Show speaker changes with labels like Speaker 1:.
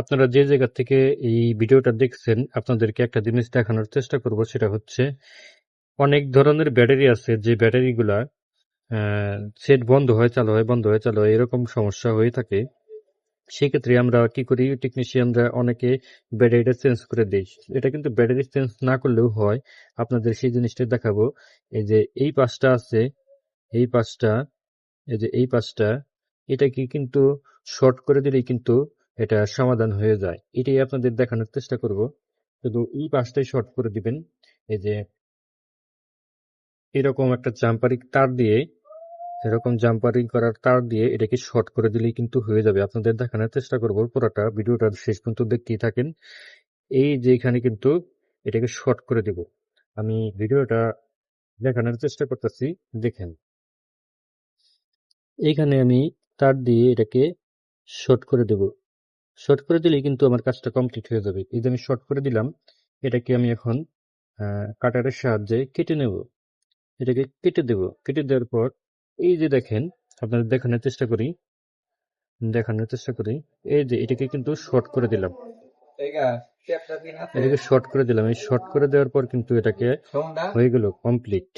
Speaker 1: আপনারা যে জায়গা থেকে এই ভিডিওটা দেখছেন, আপনাদেরকে একটা জিনিস দেখানোর চেষ্টা করব, সেটা হচ্ছে অনেক ধরনের ব্যাটারি আছে যে ব্যাটারিগুলা সেট বন্ধ হয়, চালু হয়, বন্ধ হয়, চালু হয়, এরকম সমস্যা হয়ে থাকে। সেক্ষেত্রে আমরা কি করি টেকনিশিয়ানরা অনেকে ব্যাটারিটা চেঞ্জ করে দিই এটা কিন্তু ব্যাটারি চেঞ্জ না করলেও হয়। আপনাদের সেই জিনিসটা দেখাবো। এই যে এই পাশটা আছে, এই পাশটা, এই যে এই পাশটা এটা কি কিন্তু শর্ট করে দিলেই কিন্তু এটা সমাধান হয়ে যায়। এটাই আপনাদের দেখানোর চেষ্টা করব। শুধু এই পাশটাই শর্ট করে দিবেন। এই যে এরকম একটা জাম্পারিং তার দিয়ে, এরকম জাম্পারিং করার তার দিয়ে এটাকে শর্ট করে দিলেই কিন্তু হয়ে যাবে। আপনাদের দেখানোর চেষ্টা করব। পুরোটা ভিডিওটা শেষ পর্যন্ত দেখতেই থাকেন। এই যে এখানে কিন্তু এটাকে শর্ট করে দেব। আমি ভিডিওটা দেখানোর চেষ্টা করতেছি। দেখেন। এইখানে আমি তার দিয়ে এটাকে শর্ট করে দেব। শর্ট করে দিলেই কিন্তু আমার কাজটা কমপ্লিট হয়ে যাবে। এই যে আমি শর্ট করে দিলাম এটাকে আমি এখন কাটারের সাহায্যে কেটে নেব। এটাকে কেটে দেব। কেটে দেওয়ার পর এই যে দেখেন আপনাদের দেখানোর চেষ্টা করি। দেখানোর চেষ্টা করি। এই যে এটাকে কিন্তু শর্ট করে দিলাম। এটাকে শর্ট করে দিলাম। এই শর্ট করে দেওয়ার পর কিন্তু এটাকে হয়ে গেল কমপ্লিট